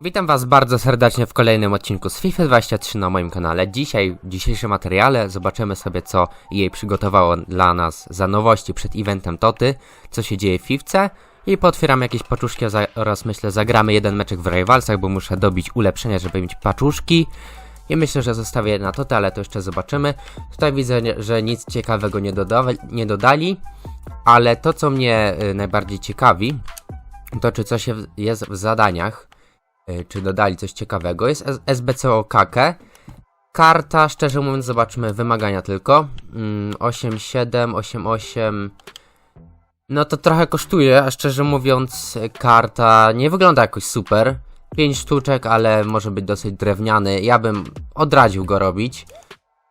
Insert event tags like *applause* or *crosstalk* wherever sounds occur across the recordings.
Witam Was bardzo serdecznie w kolejnym odcinku z FIFA 23 na moim kanale. Dzisiaj, w dzisiejszym materiale zobaczymy sobie co jej przygotowało dla nas za nowości przed eventem Toty, co się dzieje w FIFce i potwieram jakieś paczuszki oraz myślę zagramy jeden meczek w Rivalsach, bo muszę dobić ulepszenia, żeby mieć paczuszki. I myślę, że zostawię na Totę, ale to jeszcze zobaczymy. Tutaj widzę, że nic ciekawego nie, nie dodali, ale to co mnie y, najbardziej ciekawi, to czy coś je- jest w zadaniach. Y, czy dodali coś ciekawego. Jest SBCO Kake. Karta, szczerze mówiąc, zobaczmy wymagania tylko. Mm, 8,7, 8,8. No to trochę kosztuje, a szczerze mówiąc, karta nie wygląda jakoś super. 5 sztuczek, ale może być dosyć drewniany. Ja bym odradził go robić.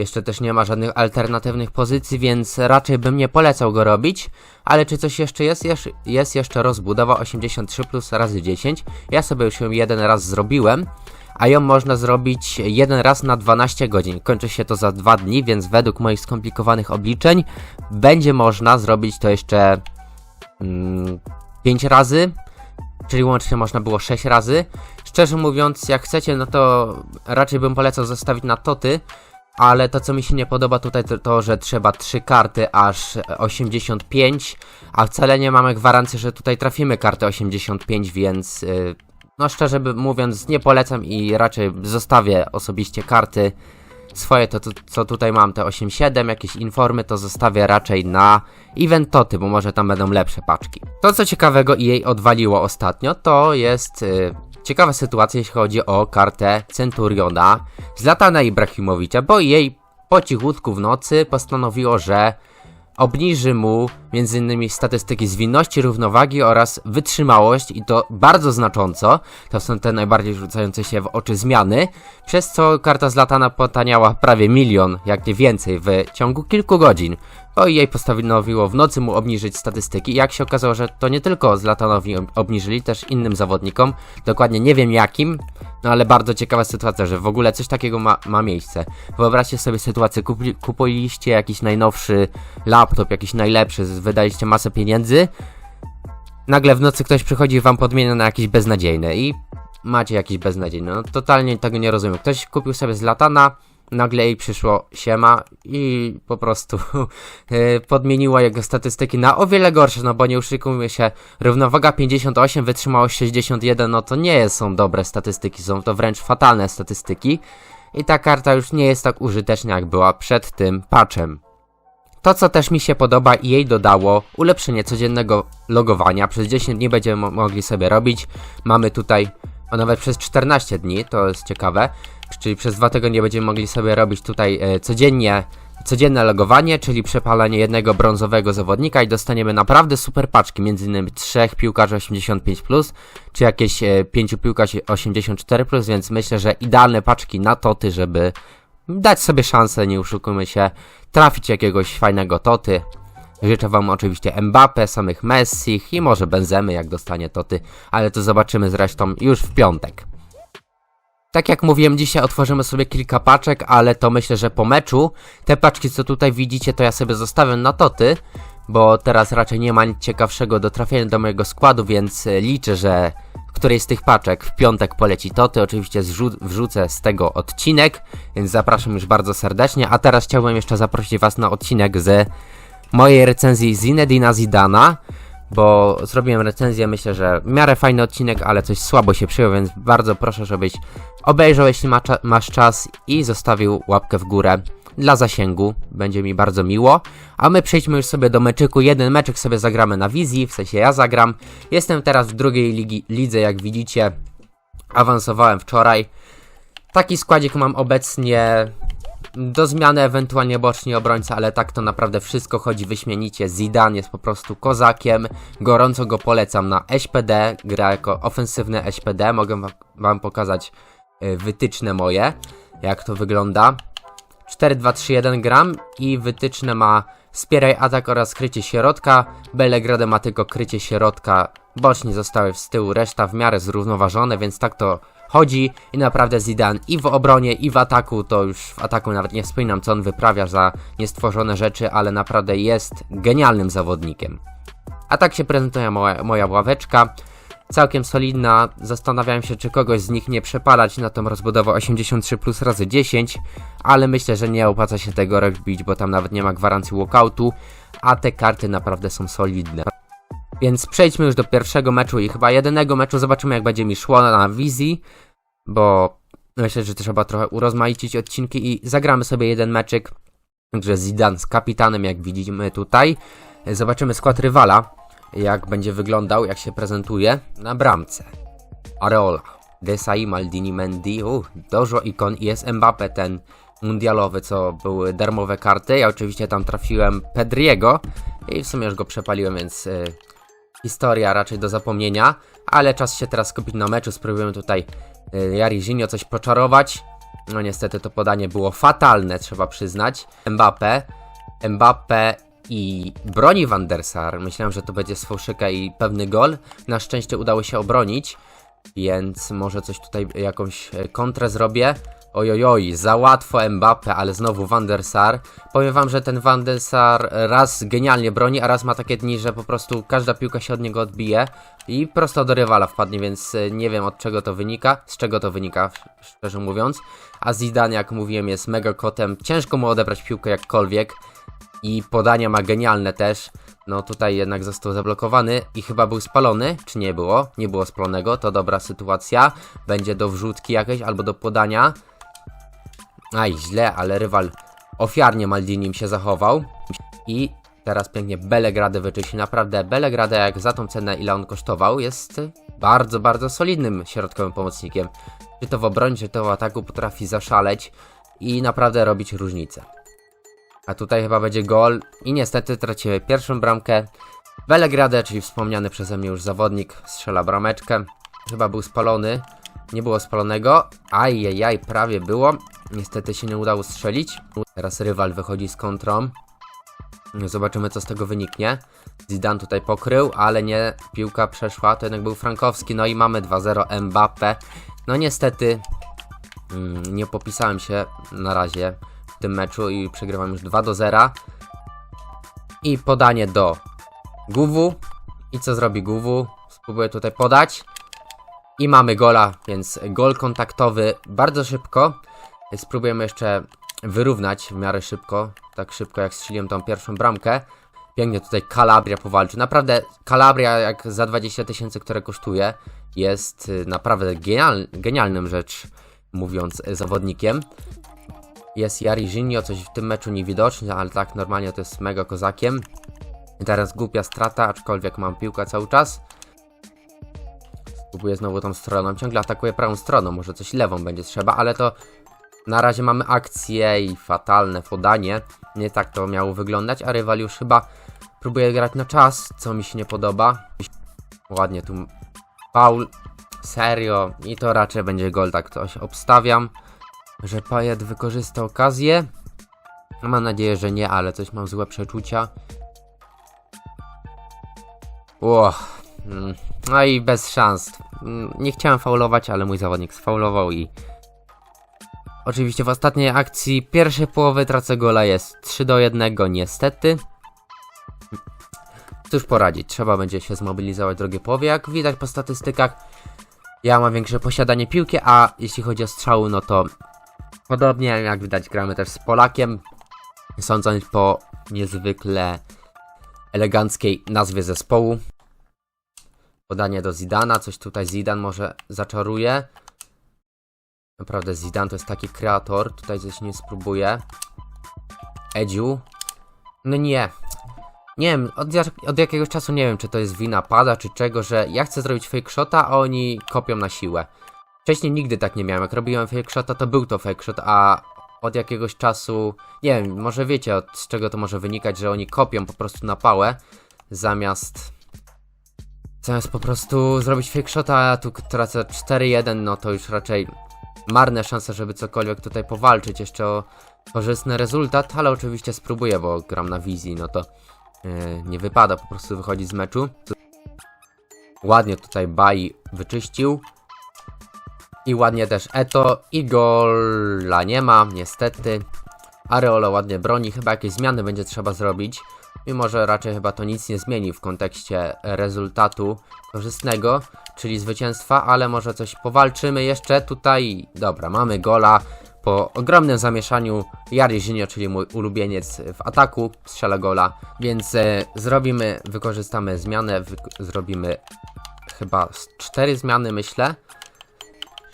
Jeszcze też nie ma żadnych alternatywnych pozycji, więc raczej bym nie polecał go robić. Ale czy coś jeszcze jest? Jest jeszcze rozbudowa 83 plus razy 10. Ja sobie już ją jeden raz zrobiłem, a ją można zrobić jeden raz na 12 godzin. Kończy się to za 2 dni, więc według moich skomplikowanych obliczeń będzie można zrobić to jeszcze mm, 5 razy, czyli łącznie można było 6 razy. Szczerze mówiąc, jak chcecie, no to raczej bym polecał zostawić na toty, ale to co mi się nie podoba tutaj to, to że trzeba 3 karty aż 85, a wcale nie mamy gwarancji, że tutaj trafimy kartę 85, więc yy, no szczerze mówiąc nie polecam i raczej zostawię osobiście karty swoje, to, to co tutaj mam, te 87, jakieś informy, to zostawię raczej na eventoty, bo może tam będą lepsze paczki. To co ciekawego jej odwaliło ostatnio, to jest y, ciekawa sytuacja, jeśli chodzi o kartę Centuriona Zlatana Ibrahimowicza, bo jej po cichutku w nocy postanowiło, że obniży mu m.in. statystyki zwinności, równowagi oraz wytrzymałość i to bardzo znacząco. To są te najbardziej rzucające się w oczy zmiany, przez co karta Zlatana potaniała prawie milion, jak nie więcej, w ciągu kilku godzin. Bo jej postanowiło w nocy mu obniżyć statystyki. Jak się okazało, że to nie tylko Zlatanowi ob- obniżyli, też innym zawodnikom. Dokładnie nie wiem jakim, no ale bardzo ciekawa sytuacja, że w ogóle coś takiego ma, ma miejsce. Wyobraźcie sobie sytuację, kupi, kupiliście jakiś najnowszy laptop, jakiś najlepszy, wydaliście masę pieniędzy, nagle w nocy ktoś przychodzi i wam podmienia na jakiś beznadziejny i macie jakiś beznadziejny. No totalnie tego nie rozumiem. Ktoś kupił sobie z latana, nagle jej przyszło siema i po prostu *laughs* e, podmieniła jego statystyki na o wiele gorsze, no bo nie oszukujmy się, równowaga 58, wytrzymałość 61, no to nie są dobre statystyki, są to wręcz fatalne statystyki i ta karta już nie jest tak użyteczna jak była przed tym patchem. To, co też mi się podoba i jej dodało, ulepszenie codziennego logowania. Przez 10 dni będziemy mo- mogli sobie robić. Mamy tutaj, a nawet przez 14 dni, to jest ciekawe. Czyli przez dwa tygodnie będziemy mogli sobie robić tutaj e, codziennie, codzienne logowanie, czyli przepalanie jednego brązowego zawodnika i dostaniemy naprawdę super paczki, między innymi trzech piłkarzy 85+, czy jakieś e, pięciu piłkarzy 84+, więc myślę, że idealne paczki na toty, żeby dać sobie szansę, nie oszukujmy się, trafić jakiegoś fajnego toty. Życzę wam oczywiście Mbappe, samych Messi i może Benzemy jak dostanie toty, ale to zobaczymy zresztą już w piątek. Tak jak mówiłem, dzisiaj otworzymy sobie kilka paczek, ale to myślę, że po meczu te paczki, co tutaj widzicie, to ja sobie zostawię na toty, bo teraz raczej nie ma nic ciekawszego do trafienia do mojego składu, więc e, liczę, że której z tych paczek w piątek poleci toty. Oczywiście wrzucę z tego odcinek, więc zapraszam już bardzo serdecznie. A teraz chciałbym jeszcze zaprosić Was na odcinek z mojej recenzji Zinedina Zidana, bo zrobiłem recenzję, myślę, że w miarę fajny odcinek, ale coś słabo się przyjął, więc bardzo proszę, żebyś obejrzał, jeśli ma cza- masz czas i zostawił łapkę w górę dla zasięgu, będzie mi bardzo miło. A my przejdźmy już sobie do meczyku, jeden meczek sobie zagramy na wizji, w sensie ja zagram. Jestem teraz w drugiej ligi, lidze, jak widzicie, awansowałem wczoraj. Taki składzik mam obecnie do zmiany ewentualnie boczny obrońca, ale tak to naprawdę wszystko chodzi wyśmienicie. Zidane jest po prostu kozakiem. Gorąco go polecam na SPD. Gra jako ofensywny SPD. Mogę wa- wam pokazać y, wytyczne moje, jak to wygląda. 4-2-3-1 gram i wytyczne ma wspieraj atak oraz krycie środka. Bellegrade ma tylko krycie środka. Boczni zostały z tyłu, reszta w miarę zrównoważone, więc tak to chodzi i naprawdę Zidane i w obronie i w ataku, to już w ataku nawet nie wspominam co on wyprawia za niestworzone rzeczy, ale naprawdę jest genialnym zawodnikiem. A tak się prezentuje moja, moja ławeczka. całkiem solidna. Zastanawiałem się, czy kogoś z nich nie przepalać na tą rozbudowę 83 plus razy 10, ale myślę, że nie opłaca się tego robić, bo tam nawet nie ma gwarancji walkoutu, a te karty naprawdę są solidne. Więc przejdźmy już do pierwszego meczu i chyba jedynego meczu. Zobaczymy, jak będzie mi szło na wizji, bo myślę, że trzeba trochę urozmaicić odcinki i zagramy sobie jeden meczyk. Także Zidane z kapitanem, jak widzimy tutaj. Zobaczymy skład rywala, jak będzie wyglądał, jak się prezentuje na bramce. Areola, Desai, Maldini, Mendy, uh, Dojo, Ikon i jest Mbappe, ten mundialowy, co były darmowe karty. Ja oczywiście tam trafiłem Pedriego i w sumie już go przepaliłem, więc y, historia raczej do zapomnienia. Ale czas się teraz skupić na meczu. Spróbujemy tutaj y, Jarizinho coś poczarować. No niestety to podanie było fatalne, trzeba przyznać. Mbappe, Mbappe i broni Van der Sar. Myślałem, że to będzie z i pewny gol. Na szczęście udało się obronić, więc może coś tutaj, jakąś e, kontrę zrobię. Ojojoj, za łatwo Mbappe, ale znowu Van der Sar. Powiem wam, że ten Van der Sar raz genialnie broni, a raz ma takie dni, że po prostu każda piłka się od niego odbije i prosto do rywala wpadnie, więc e, nie wiem od czego to wynika, z czego to wynika, szczerze mówiąc. A Zidane, jak mówiłem, jest mega kotem. Ciężko mu odebrać piłkę jakkolwiek i podania ma genialne też. No tutaj jednak został zablokowany i chyba był spalony, czy nie było? Nie było spalonego, to dobra sytuacja. Będzie do wrzutki jakieś albo do podania. Aj, źle, ale rywal ofiarnie Maldinim się zachował. I teraz pięknie Belegradę wyczyści. Naprawdę Belegradę jak za tą cenę ile on kosztował jest bardzo, bardzo solidnym środkowym pomocnikiem. Czy to w obronie, czy to w ataku potrafi zaszaleć i naprawdę robić różnicę. A tutaj chyba będzie gol i niestety tracimy pierwszą bramkę. Belegradę, czyli wspomniany przeze mnie już zawodnik, strzela brameczkę. Chyba był spalony. Nie było spalonego. Ajajaj, prawie było. Niestety się nie udało strzelić. Teraz rywal wychodzi z kontrą. Zobaczymy co z tego wyniknie. Zidane tutaj pokrył, ale nie, piłka przeszła, to jednak był Frankowski. No i mamy 2-0 Mbappe. No niestety mm, nie popisałem się na razie w tym meczu i przegrywam już 2 do 0. I podanie do Guwu. I co zrobi Guwu? Spróbuję tutaj podać. I mamy gola, więc gol kontaktowy bardzo szybko. Spróbujemy jeszcze wyrównać w miarę szybko. Tak szybko jak strzeliłem tą pierwszą bramkę. Pięknie tutaj Calabria powalczy. Naprawdę Calabria jak za 20 tysięcy, które kosztuje, jest y, naprawdę genial, genialnym rzecz, mówiąc y, zawodnikiem. Jest Jarizinho, coś w tym meczu niewidoczne, ale tak normalnie to jest mega kozakiem. I teraz głupia strata, aczkolwiek mam piłkę cały czas. Spróbuję znowu tą stroną, ciągle atakuję prawą stroną, może coś lewą będzie trzeba, ale to na razie mamy akcję i fatalne podanie. Nie tak to miało wyglądać, a rywal już chyba próbuje grać na czas, co mi się nie podoba. Ładnie tu faul. Serio. I to raczej będzie gol, tak coś obstawiam. Że Payet wykorzysta okazję. Mam nadzieję, że nie, ale coś mam złe przeczucia. Ło. Mm, No i bez szans. Mm, Nie chciałem faulować, ale mój zawodnik sfaulował i Oczywiście w ostatniej akcji pierwszej połowy tracę gola jest 3 do 1 niestety. Cóż poradzić, trzeba będzie się zmobilizować w drugiej połowie. Jak widać po statystykach, ja mam większe posiadanie piłki, a jeśli chodzi o strzały, no to podobnie jak widać gramy też z Polakiem. Sądząc po niezwykle eleganckiej nazwie zespołu. Podanie do Zidana, coś tutaj Zidan może zaczaruje. Naprawdę Zidane to jest taki kreator. Tutaj coś nie spróbuję. Edziu. No nie. Nie wiem, od, od jakiegoś czasu nie wiem, czy to jest wina pada, czy czego, że ja chcę zrobić fake shota, a oni kopią na siłę. Wcześniej nigdy tak nie miałem. Jak robiłem fake shota, to był to fake shot, a od jakiegoś czasu, nie wiem, może wiecie od czego to może wynikać, że oni kopią po prostu na pałę, zamiast zamiast po prostu zrobić fake shota, a tu tracę 4-1, no to już raczej marne szanse, żeby cokolwiek tutaj powalczyć jeszcze o korzystny rezultat, ale oczywiście spróbuję, bo gram na wizji, no to yy, nie wypada po prostu wychodzić z meczu. Ładnie tutaj Bai wyczyścił. I ładnie też Eto i gola nie ma, niestety. Areola ładnie broni, chyba jakieś zmiany będzie trzeba zrobić, Mimo, że raczej chyba to nic nie zmieni w kontekście rezultatu korzystnego, czyli zwycięstwa, ale może coś powalczymy jeszcze tutaj. Dobra, mamy gola. Po ogromnym zamieszaniu Jari Żynio, czyli mój ulubieniec w ataku, strzela gola, więc e, zrobimy, wykorzystamy zmianę, wyk- zrobimy chyba cztery zmiany, myślę,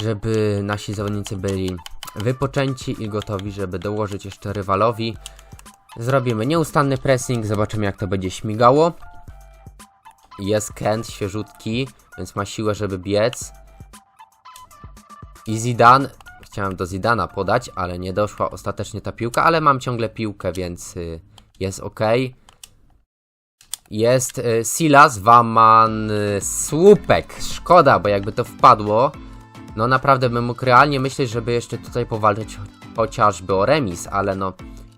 żeby nasi zawodnicy byli wypoczęci i gotowi, żeby dołożyć jeszcze rywalowi. Zrobimy nieustanny pressing, zobaczymy jak to będzie śmigało. Jest Kent, świeżutki, więc ma siłę, żeby biec. I Zidane, chciałem do Zidana podać, ale nie doszła ostatecznie ta piłka, ale mam ciągle piłkę, więc y, jest ok. Jest y, Silas, Waman, y, słupek. Szkoda, bo jakby to wpadło, no naprawdę bym mógł realnie myśleć, żeby jeszcze tutaj powalczyć chociażby o remis, ale no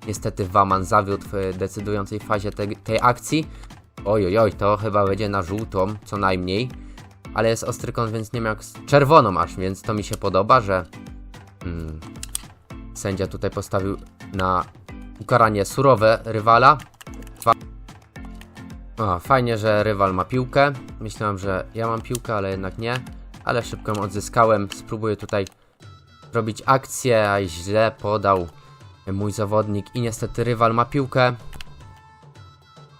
niestety Waman zawiódł w decydującej fazie tej, tej akcji. Oj, oj, to chyba będzie na żółtą, co najmniej. Ale jest ostry kąt, więc nie miał czerwoną aż, więc to mi się podoba, że mm, sędzia tutaj postawił na ukaranie surowe rywala. O, fajnie, że rywal ma piłkę. Myślałem, że ja mam piłkę, ale jednak nie. Ale szybko ją odzyskałem. Spróbuję tutaj robić akcję, a źle podał mój zawodnik i niestety rywal ma piłkę.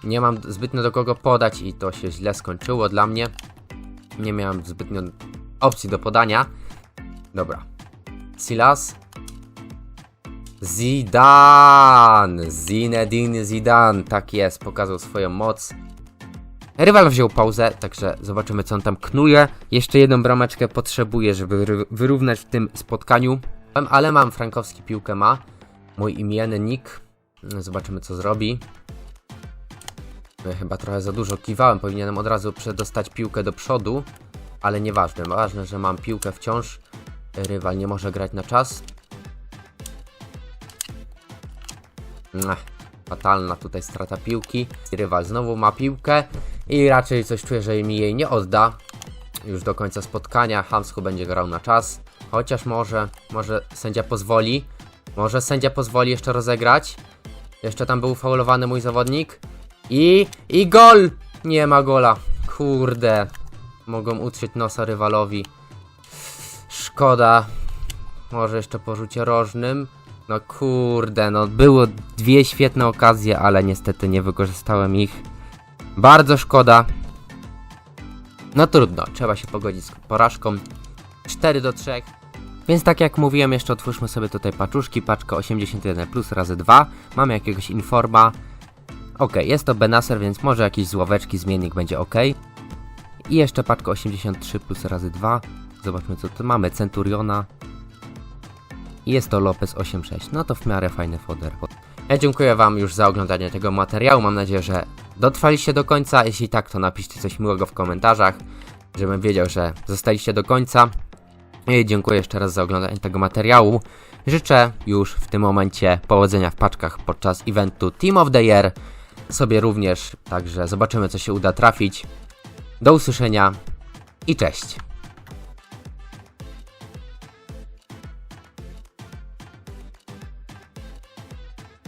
Nie mam zbytnio do kogo podać i to się źle skończyło dla mnie. Nie miałem zbytnio opcji do podania. Dobra. Silas. Zidane! Zinedine Zidane, tak jest, pokazał swoją moc. Rywal wziął pauzę, także zobaczymy co on tam knuje. Jeszcze jedną brameczkę potrzebuję, żeby wyrównać w tym spotkaniu. Ale mam, Frankowski piłkę ma. Mój imienny nick. Zobaczymy co zrobi. No, Chyba trochę za dużo kiwałem, powinienem od razu przedostać piłkę do przodu. Ale nieważne, ważne, że mam piłkę wciąż. Rywal nie może grać na czas. Ech, fatalna tutaj strata piłki. Rywal znowu ma piłkę i raczej coś czuję, że mi jej nie odda. Już do końca spotkania. Hamsku będzie grał na czas. Chociaż może, może sędzia pozwoli. Może sędzia pozwoli jeszcze rozegrać. Jeszcze tam był faulowany mój zawodnik. I, i gol! Nie ma gola. Kurde. Mogą utrzeć nosa rywalowi. Szkoda. Może jeszcze po rzucie rożnym. No kurde, no było dwie świetne okazje, ale niestety nie wykorzystałem ich. Bardzo szkoda. No trudno, trzeba się pogodzić z porażką. 4 do 3. Więc tak jak mówiłem, jeszcze otwórzmy sobie tutaj paczuszki. Paczka 81 plus razy 2. Mamy jakiegoś informa. Ok, jest to Benaser, więc może jakiś z ławeczki zmiennik będzie ok. I jeszcze paczka 83 plus razy 2. Zobaczmy co tu mamy. Centuriona. I jest to Lopez 86. No to w miarę fajny foder. Ja dziękuję Wam już za oglądanie tego materiału. Mam nadzieję, że dotrwaliście do końca. Jeśli tak, to napiszcie coś miłego w komentarzach, żebym wiedział, że zostaliście do końca. I dziękuję jeszcze raz za oglądanie tego materiału. Życzę już w tym momencie powodzenia w paczkach podczas eventu Team of the Year. Sobie również, także zobaczymy co się uda trafić. Do usłyszenia i cześć.